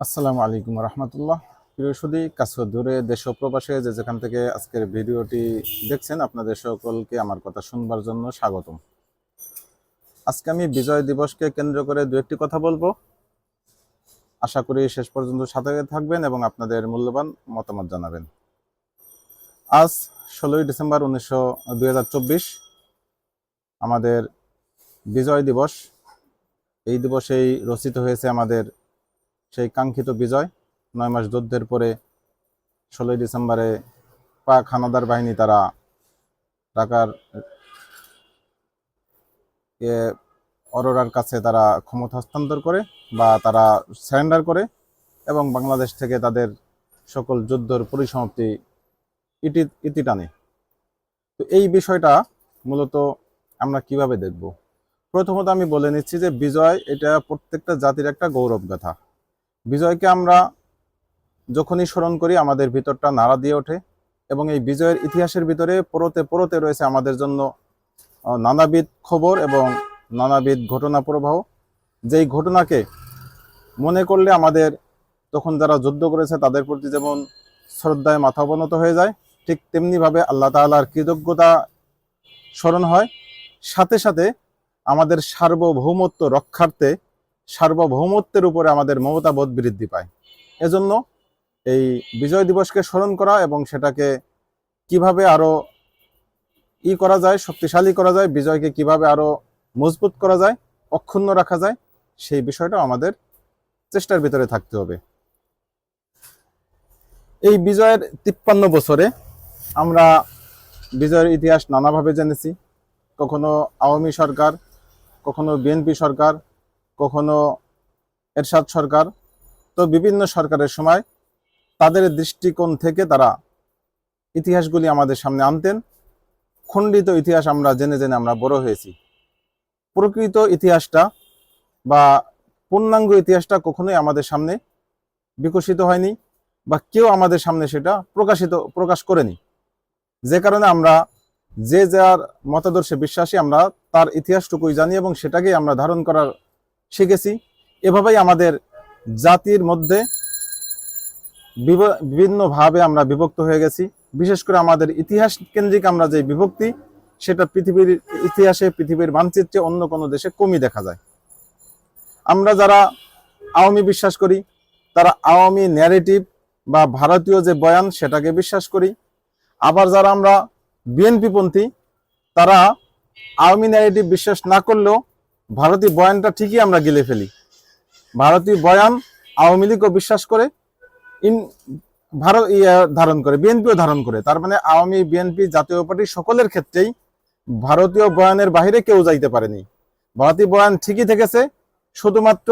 আসসালামু আলাইকুম রহমতুল্লাহ। প্রিয় সুদী কাছে দূরে, দেশ প্রবাসে যে যেখান থেকে আজকের ভিডিওটি দেখছেন, আপনাদের সকলকে আমার কথা শুনবার জন্য স্বাগতম। আজকে আমি বিজয় দিবসকে কেন্দ্র করে দু একটি কথা বলব। আশা করি শেষ পর্যন্ত সাথে থাকবেন এবং আপনাদের মূল্যবান মতামত জানাবেন। আজ ষোলোই ডিসেম্বর উনিশশো দুই আমাদের বিজয় দিবস। এই দিবসেই রচিত হয়েছে আমাদের সেই কাঙ্ক্ষিত বিজয়। নয় মাস যুদ্ধের পরে ষোলোই ডিসেম্বরে পাক হানাদার বাহিনী তারা ঢাকার এ অরোরার কাছে তারা ক্ষমতা হস্তান্তর করে বা তারা সারেন্ডার করে এবং বাংলাদেশ থেকে তাদের সকল যুদ্ধর পরিসমাপ্তি ইটি, ইতি টানে। তো এই বিষয়টা মূলত আমরা কীভাবে দেখব? প্রথমত আমি বলে নিচ্ছি যে বিজয় এটা প্রত্যেকটা জাতির একটা গৌরব গাথা বিজয়কে আমরা যখনই স্মরণ করি, আমাদের ভিতরটা নাড়া দিয়ে ওঠে এবং এই বিজয়ের ইতিহাসের ভিতরে পরতে পরতে রয়েছে আমাদের জন্য নানাবিধ খবর এবং নানাবিধ ঘটনা প্রবাহ। যেই ঘটনাকে মনে করলে আমাদের তখন যারা যুদ্ধ করেছে, তাদের প্রতি যেমন শ্রদ্ধায় মাথা অবনত হয়ে যায়, ঠিক তেমনিভাবে আল্লাহ তাআলার কৃতজ্ঞতা স্মরণ হয়। সাথে সাথে আমাদের সার্বভৌমত্ব রক্ষার্থে সার্বভৌমত্বের উপরে আমাদের মমতাবোধ বৃদ্ধি পায়। এজন্য এই বিজয় দিবসকে স্মরণ করা এবং সেটাকে কীভাবে আরও ই করা যায়, শক্তিশালী করা যায়, বিজয়কে কীভাবে আরও মজবুত করা যায়, অক্ষুণ্ণ রাখা যায়, সেই বিষয়টা আমাদের চেষ্টার ভিতরে থাকতে হবে। এই বিজয়ের তিপ্পান্ন বছরে আমরা বিজয়ের ইতিহাস নানাভাবে জেনেছি। কখনো আওয়ামী সরকার, কখনো বিএনপি সরকার কখনো এরশাদ সরকার, তো বিভিন্ন সরকারের সময় তাদের দৃষ্টিকোণ থেকে তারা ইতিহাসগুলি আমাদের সামনে আনতেন। খণ্ডিত ইতিহাস আমরা জেনে জেনে আমরা বড় হয়েছি। প্রকৃত ইতিহাসটা বা পূর্ণাঙ্গ ইতিহাসটা কখনোই আমাদের সামনে বিকশিত হয়নি বা কেউ আমাদের সামনে সেটা প্রকাশিত, প্রকাশ করেনি। যে কারণে আমরা যে যার মতাদর্শে বিশ্বাসী আমরা তার ইতিহাসটুকুই জানি এবং সেটাকেই আমরা ধারণ করার শিখেছি। এভাবেই আমাদের জাতির মধ্যে বিভ- বিভিন্নভাবে আমরা বিভক্ত হয়ে গেছি। বিশেষ করে আমাদের ইতিহাস কেন্দ্রিক আমরা যে বিভক্তি, সেটা পৃথিবীর ইতিহাসে, পৃথিবীর মানচিত্রে অন্য কোনো দেশে কমই দেখা যায়। আমরা যারা আওয়ামী বিশ্বাস করি, তারা আওয়ামী ন্যারেটিভ বা ভারতীয় যে বয়ান, সেটাকে বিশ্বাস করি। আবার যারা আমরা বিএনপি পন্থী তারা আওয়ামী ন্যারেটিভ বিশ্বাস না করলেও ভারতীয় বয়ানটা ঠিকই আমরা গেলে ফেলি। ভারতীয় বয়ান আওয়ামী লীগও বিশ্বাস করে, ইন ভারত ইয়া ধারণ করে, বিএনপিও ধারণ করে। তার মানে আওয়ামী, বিএনপি জাতীয় পার্টি সকলের ক্ষেত্রেই ভারতীয় বয়ানের বাহিরে কেউ যাইতে পারেনি। ভারতীয় বয়ান ঠিকই থেকেছে, শুধুমাত্র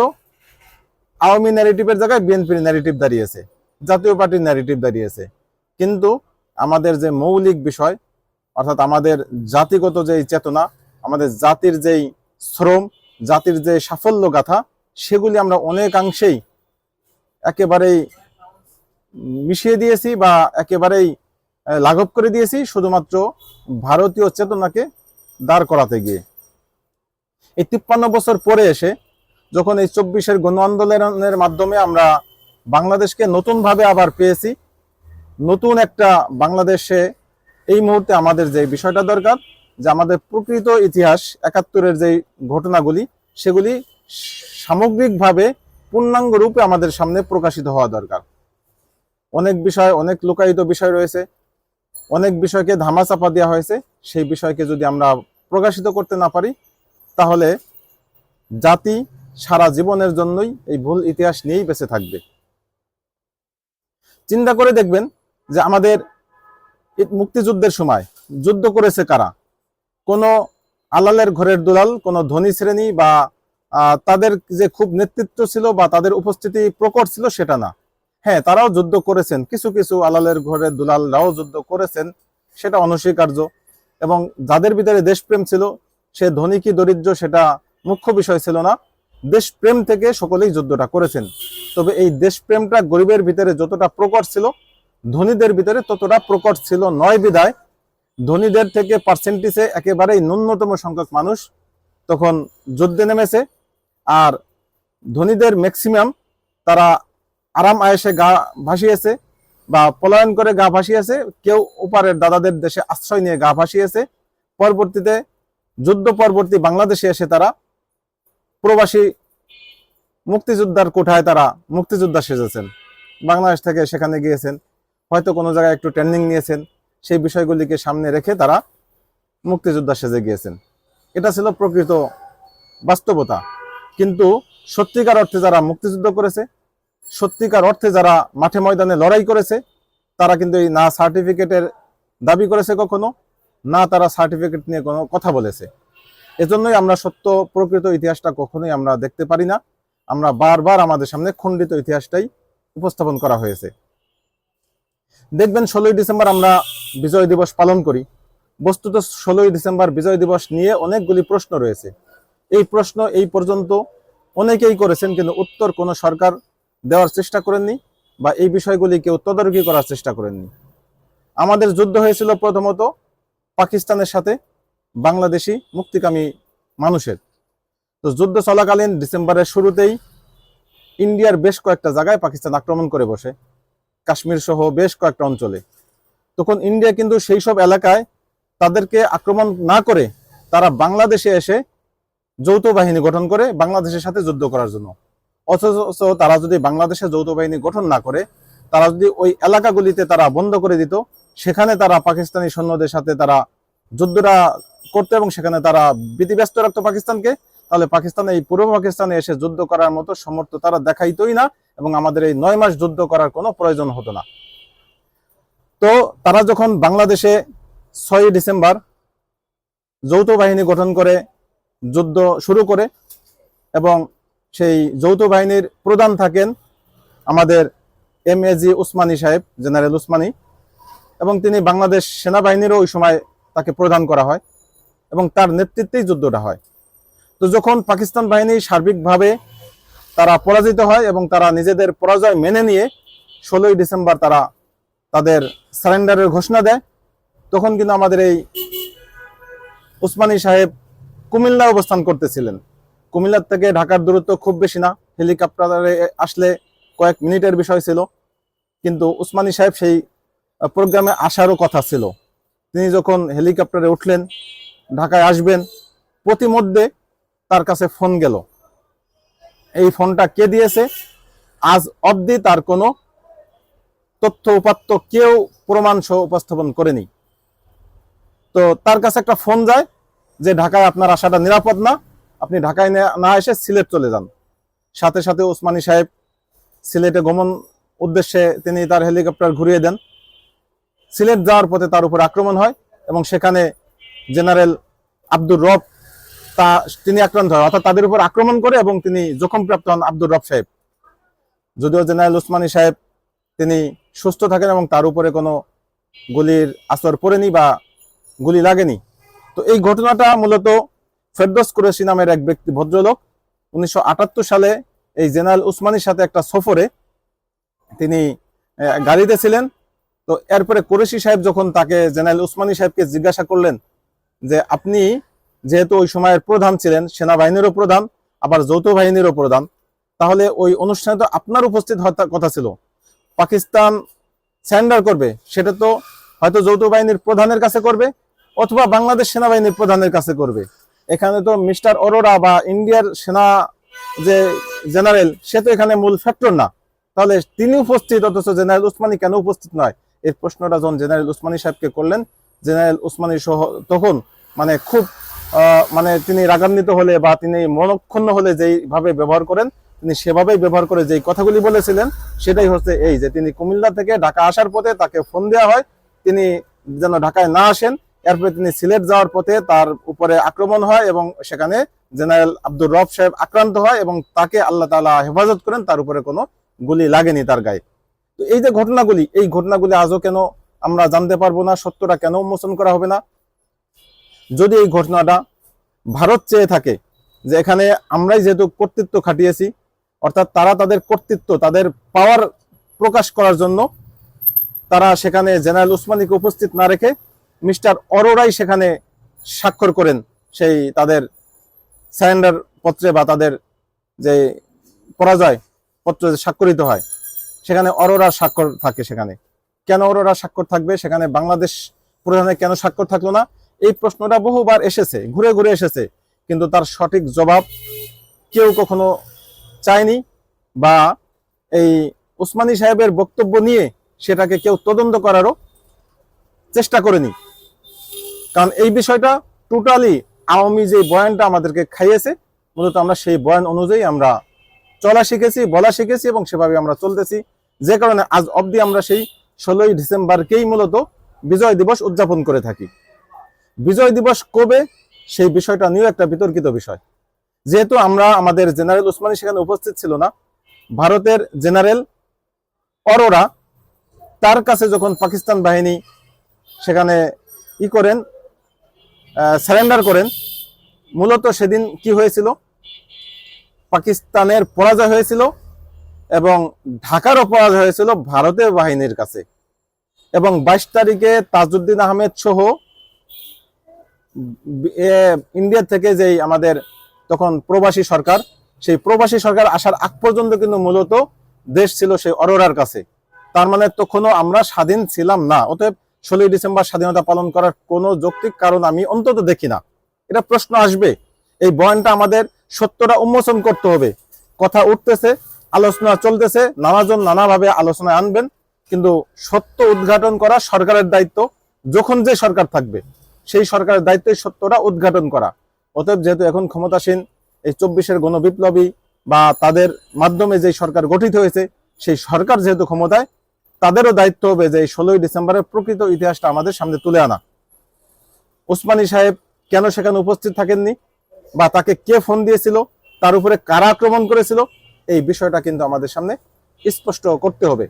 আওয়ামী ন্যারেটিভের জায়গায় বিএনপির ন্যারেটিভ দাঁড়িয়েছে, জাতীয় পার্টির ন্যারেটিভ দাঁড়িয়েছে। কিন্তু আমাদের যে মৌলিক বিষয়, অর্থাৎ আমাদের জাতিগত যেই চেতনা, আমাদের জাতির যেই শ্রম, জাতির যে সাফল্য গাথা সেগুলি আমরা অনেকাংশেই একেবারেই মিশিয়ে দিয়েছি বা একেবারেই লাঘব করে দিয়েছি শুধুমাত্র ভারতীয় চেতনাকে দাঁড় করাতে গিয়ে। এই তিপ্পান্ন বছর পরে এসে যখন এই চব্বিশের গণ আন্দোলনের মাধ্যমে আমরা বাংলাদেশকে নতুনভাবে আবার পেয়েছি, নতুন একটা বাংলাদেশে এই মুহূর্তে আমাদের যে বিষয়টা দরকার যে আমাদের প্রকৃত ইতিহাস একাত্তরের যে ঘটনাগুলি, সেগুলি সামগ্রিকভাবে পূর্ণাঙ্গ রূপে আমাদের সামনে প্রকাশিত হওয়া দরকার। অনেক বিষয়, অনেক লুকায়িত বিষয় রয়েছে। অনেক বিষয়কে ধামাচাপা দেওয়া হয়েছে। সেই বিষয়কে যদি আমরা প্রকাশিত করতে না পারি, তাহলে জাতি সারা জীবনের জন্যই এই ভুল ইতিহাস নিয়েই বেঁচে থাকবে। চিন্তা করে দেখবেন যে আমাদের মুক্তিযুদ্ধের সময় যুদ্ধ করেছে কারা? কোনো আলালের ঘরের দুলাল, কোনো ধনী শ্রেণি বা তাদের যে খুব নেতৃত্ব ছিল বা তাদের উপস্থিতি প্রকট ছিল সেটা না। হ্যাঁ তারাও যুদ্ধ করেছেন। কিছু কিছু আলালের ঘরের দুলালরাও যুদ্ধ করেছেন, সেটা অনস্বীকার্য। এবং যাদের ভিতরে দেশপ্রেম ছিল, সে ধনী কি দরিদ্র সেটা মুখ্য বিষয় ছিল না। দেশপ্রেম থেকে সকলেই যুদ্ধটা করেছেন। তবে এই দেশপ্রেমটা গরিবের ভিতরে যতটা প্রকট ছিল, ধনীদের ভিতরে ততটা প্রকট ছিল নয় বিদায় ধনীদের থেকে পার্সেন্টেজে একেবারেই ন্যূনতম সংখ্যক মানুষ তখন যুদ্ধে নেমেছে। আর ধনীদের ম্যাক্সিমাম তারা আরাম আয়েসে গা ভাসিয়েছে বা পলায়ন করে গা ভাসিয়েছে। কেউ ওপারের দাদাদের দেশে আশ্রয় নিয়ে গা ভাসিয়েছে। পরবর্তীতে যুদ্ধ পরবর্তী বাংলাদেশে এসে তারা প্রবাসী মুক্তিযোদ্ধার কোঠায় তারা মুক্তিযোদ্ধা সেজেছেন। বাংলাদেশ থেকে সেখানে গিয়েছেন। হয়তো কোনো জায়গায় একটু ট্রেনিং নিয়েছেন। সেই বিষয়গুলিকে সামনে রেখে তারা মুক্তিযোদ্ধা সেজে গিয়েছেন। এটা ছিল প্রকৃত বাস্তবতা। কিন্তু সত্যিকার অর্থে যারা মুক্তিযুদ্ধ করেছে, সত্যিকার অর্থে যারা মাঠে ময়দানে লড়াই করেছে, তারা কিন্তু এই না সার্টিফিকেটের দাবি করেছে কখনো, না তারা সার্টিফিকেট নিয়ে কোনো কথা বলেছে। এজন্যই আমরা সত্য প্রকৃত ইতিহাসটা কখনোই আমরা দেখতে পারি না। আমরা বারবার আমাদের সামনে খণ্ডিত ইতিহাসটাই উপস্থাপন করা হয়েছে। দেখবেন ষোলোই ডিসেম্বর আমরা বিজয় দিবস পালন করি। বস্তুত ষোলোই ডিসেম্বর বিজয় দিবস নিয়ে অনেকগুলি প্রশ্ন রয়েছে। এই প্রশ্ন এই পর্যন্ত অনেকেই করেছেন কিন্তু উত্তর কোনো সরকার দেওয়ার চেষ্টা করেননি বা এই বিষয়গুলি কেউ তদারকি করার চেষ্টা করেননি। আমাদের যুদ্ধ হয়েছিল প্রথমত পাকিস্তানের সাথে, বাংলাদেশি মুক্তিকামী মানুষের। তো যুদ্ধ চলাকালীন ডিসেম্বরের শুরুতেই ইন্ডিয়ার বেশ কয়েকটা জায়গায় পাকিস্তান আক্রমণ করে বসে। কাশ্মীর সহ বেশ কয়েকটা অঞ্চলে। তখন ইন্ডিয়া কিন্তু সেই সব এলাকায় তাদেরকে আক্রমণ না করে তারা বাংলাদেশে এসে যৌথ বাহিনী গঠন করে বাংলাদেশের সাথে যুদ্ধ করার জন্য। অথচ তারা যদি বাংলাদেশে যৌথ বাহিনী গঠন না করে, তারা যদি ওই এলাকাগুলিতে তারা বন্ধ করে দিত, সেখানে তারা পাকিস্তানি সৈন্যদের সাথে তারা যুদ্ধটা করতো এবং সেখানে তারা বিধিব্যস্ত রাখতো পাকিস্তানকে, তাহলে পাকিস্তানে এই পূর্ব পাকিস্তানে এসে যুদ্ধ করার মতো সমর্থ তারা দেখাইতোই না। এবং আমাদের এই নয় মাস যুদ্ধ করার কোনো প্রয়োজন হতো না। তো তারা যখন বাংলাদেশে ছয়ই ডিসেম্বর যৌথ বাহিনী গঠন করে, যুদ্ধ শুরু করে এবং সেই যৌথ বাহিনীর প্রধান থাকেন আমাদের এম এ জি উসমানী সাহেব, জেনারেল উসমানী এবং তিনি বাংলাদেশ সেনাবাহিনীরও ওই সময় তাকে প্রদান করা হয় এবং তার নেতৃত্বেই যুদ্ধটা হয়। তো যখন পাকিস্তান বাহিনী সার্বিকভাবে তারা পরাজিত হয় এবং তারা নিজেদের পরাজয় মেনে নিয়ে ষোলোই ডিসেম্বর তারা তাদের সারেন্ডারের ঘোষণা দেয়। তখন কিন্তু আমাদের এই উসমানী সাহেব কুমিল্লা অবস্থান করতেছিলেন। কুমিল্লার থেকে ঢাকার দূরত্ব খুব বেশি না, হেলিকপ্টারে আসলে কয়েক মিনিটের বিষয় ছিল। কিন্তু উসমানী সাহেব সেই প্রোগ্রামে আসারও কথা ছিল। তিনি যখন হেলিকপ্টারে উঠলেন, ঢাকায় আসবেন, প্রতিমধ্যে তার কাছে ফোন গেল। এই ফোনটা কে দিয়েছে? আজ অবধি তার কোনো তথ্য উপাত্ত কেউ প্রমাণ সহ উপস্থাপন করেনি। তো তার কাছে একটা ফোন যায় যে ঢাকায় আপনার আসাটা নিরাপদ না, আপনি ঢাকায় না- এসে সিলেট চলে যান। সাথে সাথে ওসমানী সাহেব সিলেটে গমন উদ্দেশ্যে তিনি তার হেলিকপ্টার ঘুরিয়ে দেন। সিলেট যাওয়ার পথে তার উপর আক্রমণ হয় এবং সেখানে জেনারেল আব্দুর রব তা তিনি আক্রান্ত হয়, অর্থাৎ তাদের উপর আক্রমণ করে এবং তিনি জখমপ্রাপ্ত হন আব্দুর রব সাহেব। যদিও জেনারেল উসমানী সাহেব তিনি সুস্থ থাকেন এবং তার উপরে কোনো গুলির আসর পড়েনি বা গুলি লাগেনি। তো এই ঘটনাটা মূলত ফেরদোস কুরেশি নামের এক ব্যক্তি ভদ্রলোক। উনিশশো আটাত্তর সালে এই জেনারেল উসমানীর সাথে একটা সফরে তিনি গাড়িতে ছিলেন। তো এরপরে কুরেশি সাহেব যখন তাকে জেনারেল উসমানী সাহেবকে জিজ্ঞাসা করলেন যে, আপনি যেহেতু ওই সময়ের প্রধান ছিলেন, সেনাবাহিনীরও প্রধান, আবার যৌথ বাহিনীরও প্রধান, তাহলে ওই অনুষ্ঠানে তো আপনার উপস্থিত হওয়ার কথা ছিল। পাকিস্তান স্যান্ডার করবে, সেটা তো হয়তো যৌথ বাহিনীর প্রধানের কাছে করবে, অথবা বাংলাদেশ সেনাবাহিনীর প্রধানের কাছে করবে। এখানে তো মিস্টার অরোরা বা ইন্ডিয়ার সেনা যে জেনারেল, সে তো এখানে মূল ফ্যাক্টর না। তাহলে তিনি উপস্থিত, অথচ জেনারেল উসমানী কেন উপস্থিত নয়? এই প্রশ্নটা যখন জেনারেল উসমানী সাহেবকে করলেন, জেনারেল উসমানী সহ তখন মানে খুব মানে তিনি রাগান্বিত হলে বা তিনি মনক্ষুণ্ণ হলে যেইভাবে ব্যবহার করেন, তিনি সেভাবেই ব্যবহার করে যেই কথাগুলি বলেছিলেন, সেটাই হচ্ছে এই যে তিনি কুমিল্লা থেকে ঢাকা আসার পথে তাকে ফোন দেওয়া হয়, তিনি যেন ঢাকায় না আসেন, এরপরে তিনি সিলেট যাওয়ার পথে তার উপরে আক্রমণ হয় এবং সেখানে জেনারেল আব্দুর রব সাহেব আক্রান্ত হয় এবং তাকে আল্লাহ তাআলা হেফাজত করেন, তার উপরে কোনো গুলি লাগেনি তার গায়ে। তো এই যে ঘটনাগুলি, এই ঘটনাগুলি আজও কেন আমরা জানতে পারব না, সত্যটা কেন উন্মোচন করা হবে না? যদি এই ঘটনাটা ভারত চেয়ে থাকে যে এখানে আমরাই যেহেতু কর্তৃত্ব খাটিয়েছি, অর্থাৎ তারা তাদের কর্তৃত্ব, তাদের পাওয়ার প্রকাশ করার জন্য তারা সেখানে জেনারেল উসমানীকে উপস্থিত না রেখে মিস্টার অরোরাই সেখানে স্বাক্ষর করেন সেই তাদের সারেন্ডার পত্রে বা তাদের যে পরাজয় পত্র স্বাক্ষরিত হয়, সেখানে অরোরা স্বাক্ষর থাকে সেখানে। কেন অরোরা স্বাক্ষর থাকবে? সেখানে বাংলাদেশ প্রধানের কেন স্বাক্ষর থাকল না? এই প্রশ্নটা বহুবার এসেছে, ঘুরে ঘুরে এসেছে, কিন্তু তার সঠিক জবাব কেউ কখনো চায়নি বা এই উসমানী সাহেবের বক্তব্য নিয়ে সেটাকে কেউ তদন্ত করারও চেষ্টা করেনি। কারণ এই বিষয়টা টোটালি আওয়ামী যে বয়ানটা আমাদেরকে খাইয়েছে, মূলত আমরা সেই বয়ান অনুযায়ী আমরা চলা শিখেছি, বলা শিখেছি এবং সেভাবে আমরা চলতেছি। যে কারণে আজ অবধি আমরা সেই ষোলোই ডিসেম্বরকেই মূলত বিজয় দিবস উদযাপন করে থাকি। বিজয় দিবস কবে? সেই বিষয়টা নিয়েও একটা বিতর্কিত বিষয়। যেহেতু আমরা আমাদের জেনারেল উসমানী সেখানে উপস্থিত ছিল না, ভারতের জেনারেল অরোরা তার কাছে যখন পাকিস্তান বাহিনী সেখানে ই করেন সারেন্ডার করেন, মূলত সেদিন কি হয়েছিল? পাকিস্তানের পরাজয় হয়েছিল এবং ঢাকারও পরাজয় হয়েছিল ভারতের বাহিনীর কাছে। এবং বাইশ তারিখে তাজউদ্দিন আহমেদ সহ ইন্ডিয়া থেকে যেই আমাদের তখন প্রবাসী সরকার, সেই প্রবাসী সরকার আসার আগ পর্যন্ত কিন্তু মূলত দেশ ছিল সেই অরোরার কাছে। তার মানে তখনও আমরা স্বাধীন ছিলাম না। অতএব ষোলোই ডিসেম্বর স্বাধীনতা পালন করার কোনো যৌক্তিক কারণ আমি অন্তত দেখি না। এটা প্রশ্ন আসবে। এই বয়ানটা আমাদের সত্যটা উন্মোচন করতে হবে। কথা উঠতেছে, আলোচনা চলতেছে, নানাজন নানাভাবে আলোচনায় আনবেন। কিন্তু সত্য উদ্ঘাটন করা সরকারের দায়িত্ব, যখন যে সরকার থাকবে। সেই সরকারের দায়িত্বই সত্যটা উদ্ঘাটন করা। অতএব যেহেতু এখন ক্ষমতাসীন এই চব্বিশের গণবিপ্লবী বা তাদের মাধ্যমে যে সরকার গঠিত হয়েছে, সেই সরকার যেহেতু ক্ষমতায়, তাদেরও দায়িত্ব হবে যে ষোলোই ডিসেম্বরের প্রকৃত ইতিহাসটা আমাদের সামনে তুলে আনা। ওসমানী সাহেব কেন সেখানে উপস্থিত থাকেননি বা তাকে কে ফোন দিয়েছিল, তার উপরে কারা আক্রমণ করেছিল, এই বিষয়টা কিন্তু আমাদের সামনে স্পষ্ট করতে হবে।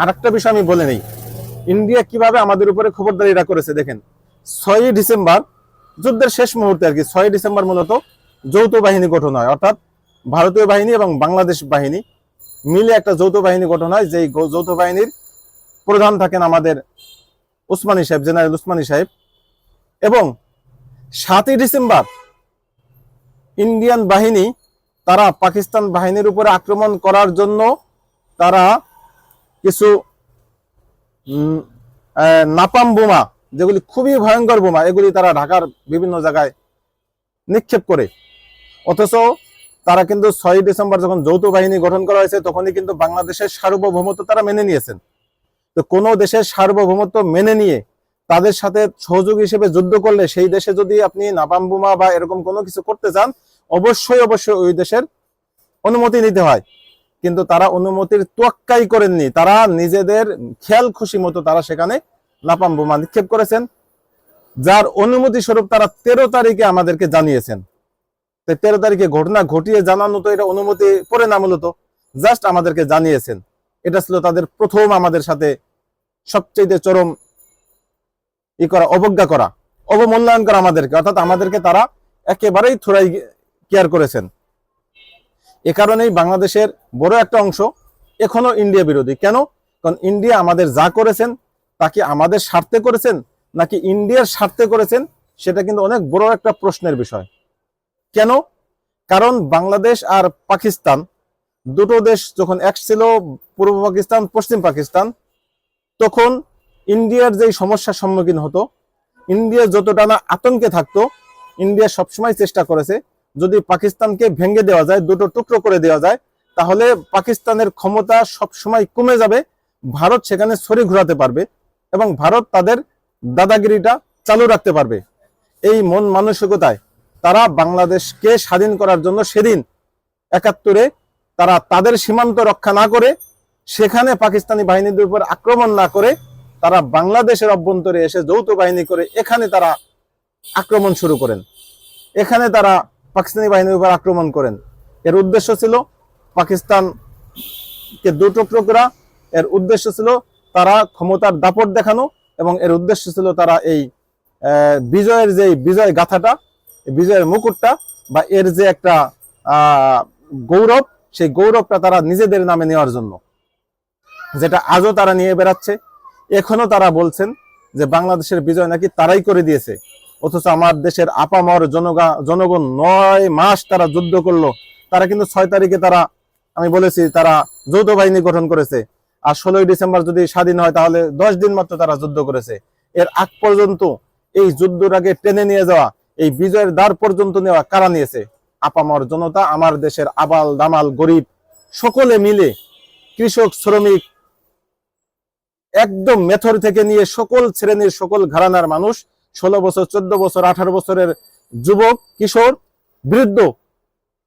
আর একটা বিষয় আমি বলে নেই। ইন্ডিয়া কীভাবে আমাদের উপরে খবরদারিটা করেছে দেখেন। ছয়ই ডিসেম্বর, যুদ্ধের শেষ মুহূর্তে আর কি ছয়ই ডিসেম্বর মূলত যৌথ বাহিনী গঠন হয়। অর্থাৎ ভারতীয় বাহিনী এবং বাংলাদেশ বাহিনী মিলে একটা যৌথ বাহিনী গঠন হয়, যেই যৌথ বাহিনীর প্রধান থাকেন আমাদের উসমানী সাহেব, জেনারেল উসমানী সাহেব। এবং সাতই ডিসেম্বর ইন্ডিয়ান বাহিনী তারা পাকিস্তান বাহিনীর উপরে আক্রমণ করার জন্য তারা কিছু নাপাম বোমা যেগুলি খুবই ভয়ঙ্কর বোমা, এগুলি তারা ঢাকার বিভিন্ন জায়গায় নিক্ষেপ করে। অথচ তারা কিন্তু ছয় ডিসেম্বর যখন যৌথ বাহিনী গঠন করা হয়েছে, তখনই কিন্তু বাংলাদেশের সার্বভৌমত্ব তারা মেনে নিয়েছেন। তো কোনো দেশের সার্বভৌমত্ব মেনে নিয়ে তাদের সাথে সহযোগী হিসেবে যুদ্ধ করলে সেই দেশে যদি আপনি নাপাম বোমা বা এরকম কোনো কিছু করতে চান অবশ্যই অবশ্যই ওই দেশের অনুমতি নিতে হয়। কিন্তু তারা অনুমতির তোয়াক্কাই করেননি। তারা নিজেদের খেয়াল খুশি মতো তারা সেখানে নাপাম বোমা নিক্ষেপ করেছেন, যার অনুমতি স্বরূপ তারা তেরো তারিখে আমাদেরকে জানিয়েছেন। তো তেরো তারিখে ঘটনা ঘটিয়ে জানানো তো এটা অনুমতি পড়ে না মূলত, জাস্ট আমাদেরকে জানিয়েছেন। এটা ছিল তাদের প্রথম আমাদের সাথে সবচেয়ে চরম ই করা, অবজ্ঞা করা, অবমূল্যায়ন করা আমাদেরকে। অর্থাৎ আমাদেরকে তারা একেবারেই থোড়াই কেয়ার করেছেন। এ কারণেই বাংলাদেশের বড় একটা অংশ এখনও ইন্ডিয়া বিরোধী। কেন? কারণ ইন্ডিয়া আমাদের যা করেছেন তা কি আমাদের স্বার্থে করেছেন? নাকি ইন্ডিয়ার স্বার্থে করেছেন? সেটা কিন্তু অনেক বড় একটা প্রশ্নের বিষয়। কেন? কারণ বাংলাদেশ আর পাকিস্তান, দুটো দেশ যখন এক ছিল পূর্ব পাকিস্তান, পশ্চিম পাকিস্তান, তখন ইন্ডিয়ার যেই সমস্যার সম্মুখীন হতো, ইন্ডিয়া যতটা না আতঙ্কে থাকতো, ইন্ডিয়া সবসময় চেষ্টা করেছে, যদি পাকিস্তানকে ভেঙে দেওয়া যায়, দুটো টুকরো করে দেওয়া যায়, তাহলে পাকিস্তানের ক্ষমতা সবসময় কমে যাবে, ভারত সেখানে ছড়ি ঘোরাতে পারবে। এবং ভারত তাদের দাদাগিরিটা চালু রাখতে পারবে। এই মন মানসিকতায় তারা বাংলাদেশকে স্বাধীন করার জন্য সেদিন একাত্তরে তারা তাদের সীমান্ত রক্ষা না করে, সেখানে পাকিস্তানি বাহিনীদের উপর আক্রমণ না করে, তারা বাংলাদেশের অভ্যন্তরে এসে যৌথ বাহিনী করে এখানে তারা আক্রমণ শুরু করেন। এখানে তারা পাকিস্তানি বাহিনীর উপর আক্রমণ করেন। এর উদ্দেশ্য ছিল পাকিস্তানকে দুটো করা। এর উদ্দেশ্য ছিল তারা ক্ষমতার দাপট দেখানো এবং এর উদ্দেশ্য ছিল তারা এই বিজয়ের যে বিজয় গাথাটা বিজয়ের মুকুটটা বা এর যে একটা গৌরব, সেই গৌরবটা তারা নিজেদের নামে নেওয়ার জন্য। যেটা আজও তারা নিয়ে বেড়াচ্ছে। এখনও তারা বলছেন যে বাংলাদেশের বিজয় নাকি তারাই করে দিয়েছে। অথচ আমার দেশের আপামর জনগা, জনগণ নয় মাস তারা যুদ্ধ করল। তারা কিন্তু ছয় তারিখে তারা, আমি বলেছি তারা যৌথ বাহিনী গঠন করেছে। আর ষোলোই ডিসেম্বর যদি স্বাধীন হয়, তাহলে দশ দিন মাত্র তারা যুদ্ধ করেছে। এর আগ পর্যন্ত এই যুদ্ধটাকে টেনে নিয়ে যাওয়া, এই বিজয়ের দ্বার পর্যন্ত নেওয়া কারা নিয়েছে? আপামর জনতা, আমার দেশের আবাল দামাল গরিব, সকলে মিলে কৃষক, শ্রমিক, একদম মেথর থেকে নিয়ে সকল শ্রেণির, সকল ঘরানার মানুষ, ষোলো বছর, চোদ্দ বছর, আঠারো বছরের যুবক, কিশোর, বৃদ্ধ,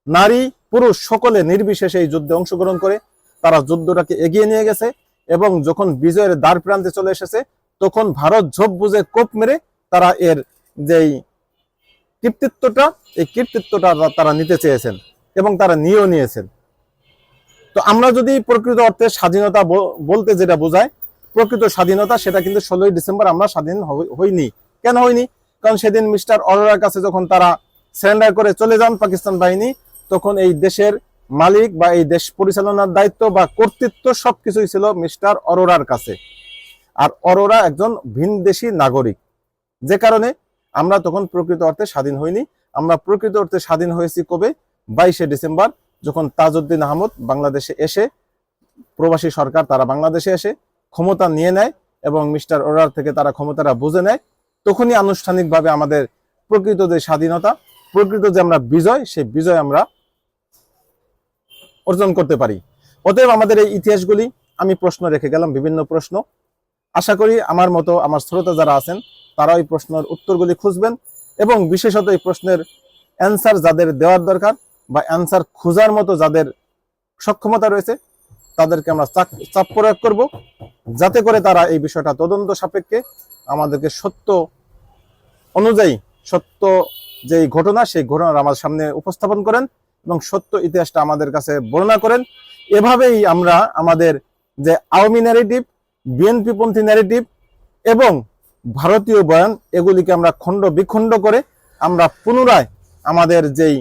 নারী, পুরুষ, সকলে নির্বিশেষে এই যুদ্ধে অংশগ্রহণ করে তারা যুদ্ধটাকে এগিয়ে নিয়ে গেছে এবং যখন বিজয়ের দ্বার প্রান্তে চলে এসেছে, তখন ভারত ঝোপ বুঝে কোপ মেরে তারা এর যেই কৃতিত্বটা, এই কৃতিত্বটা তারা নিতে চেয়েছেন এবং তারা নিয়েও নিয়েছেন। তো আমরা যদি প্রকৃত অর্থে স্বাধীনতা বলতে যেটা বোঝায়, প্রকৃত স্বাধীনতা সেটা কিন্তু ষোলোই ডিসেম্বর আমরা স্বাধীন হই- হইনি। কেন হয়নি কারণ সেদিন মিস্টার অরোরার কাছে যখন তারা সারেন্ডার করে চলে যান পাকিস্তান বাহিনী, তখন এই দেশের মালিক বা এই দেশ পরিচালনার দায়িত্ব বা কর্তৃত্ব সবকিছুই ছিল মিস্টার অরোরার কাছে। আর অরোরা একজন ভিনদেশী নাগরিক। যে কারণে আমরা তখন প্রকৃত অর্থে স্বাধীন হইনি। আমরা প্রকৃত অর্থে স্বাধীন হয়েছি কবে? বাইশে ডিসেম্বর, যখন তাজউদ্দিন আহমদ বাংলাদেশে এসে, প্রবাসী সরকার তারা বাংলাদেশে এসে ক্ষমতা নিয়ে নেয় এবং মিস্টার ওরার থেকে তারা ক্ষমতাটা বুঝে নেয়, তখনই আনুষ্ঠানিকভাবে আমাদের প্রকৃত যে স্বাধীনতা, প্রকৃত যে আমরা বিজয়, সেই বিজয় আমরা অর্জন করতে পারি। অতএব আমাদের এই ইতিহাসগুলি আমি প্রশ্ন রেখে গেলাম, বিভিন্ন প্রশ্ন। আশা করি আমার মতো আমার শ্রোতা যারা আছেন তারা এই প্রশ্নের উত্তরগুলি খুঁজবেন এবং বিশেষত এই প্রশ্নের অ্যান্সার যাদের দেওয়ার দরকার বা অ্যান্সার খোঁজার মতো যাদের সক্ষমতা রয়েছে, তাদেরকে আমরা চাপ- প্রয়োগ করব যাতে করে তারা এই বিষয়টা তদন্ত সাপেক্ষে আমাদেরকে সত্য অনুযায়ী, সত্য যে ঘটনা, সেই ঘটনার আমার সামনে উপস্থাপন করেন। এবং সত্য ইতিহাসটা আমাদের কাছে বর্ণনা করেন। এভাবেই আমরা আমাদের যে আওয়ামী ন্যারেটিভ বিএনপি পন্থী ন্যারেটিভ এবং ভারতীয় বয়ান, এগুলিকে আমরা খণ্ড বিখণ্ড করে আমরা পুনরায় আমাদের যেই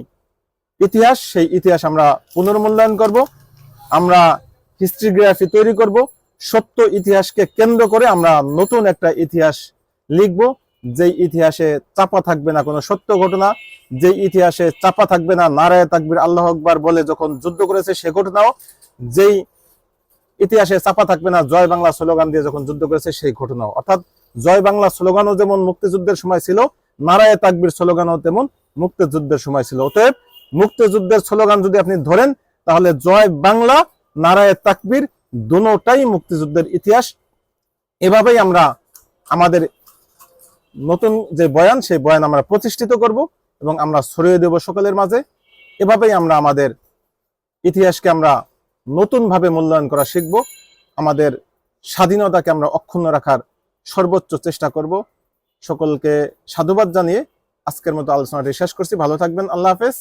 ইতিহাস, সেই ইতিহাস আমরা পুনর্মূল্যায়ন করব। আমরা হিস্ট্রিগ্রাফি তৈরি করব। সত্য ইতিহাসকে কেন্দ্র করে আমরা নতুন একটা ইতিহাস লিখব। যেই ইতিহাসে চাপা থাকবে না কোনো সত্য ঘটনা, যেই ইতিহাসে চাপা থাকবে না নারায় তাকবির আল্লাহ আকবার বলে যখন যুদ্ধ করেছে সে ঘটনাও, যেই ইতিহাসে চাপা থাকবে না জয় বাংলা স্লোগান দিয়ে যখন যুদ্ধ করেছে সেই ঘটনাও। অর্থাৎ জয় বাংলা স্লোগানও যেমন মুক্তিযুদ্ধের সময় ছিল, নারায় তাকবির স্লোগানও তেমন মুক্তিযুদ্ধের সময় ছিল। অতএব মুক্তিযুদ্ধের স্লোগান যদি আপনি ধরেন, তাহলে জয় বাংলা, নারায় তাকবির দুটাই মুক্তিযুদ্ধের ইতিহাস। এভাবেই আমরা আমাদের নতুন যে বয়ান, সেই বয়ান আমরা প্রতিষ্ঠিত করব এবং আমরা ছড়িয়ে দেব সকলের মাঝে। এভাবেই আমরা আমাদের ইতিহাসকে আমরা নতুনভাবে মূল্যায়ন করা শিখব। আমাদের স্বাধীনতাকে আমরা অক্ষুণ্ণ রাখার সর্বোচ্চ চেষ্টা করব। সকলকে সাধুবাদ জানিয়ে আজকের মতো আলোচনাটি শেষ করছি। ভালো থাকবেন। আল্লাহ হাফেজ।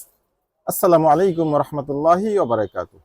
আসসালামু আলাইকুম রহমতুল্লাহি ওবরাকাতুহ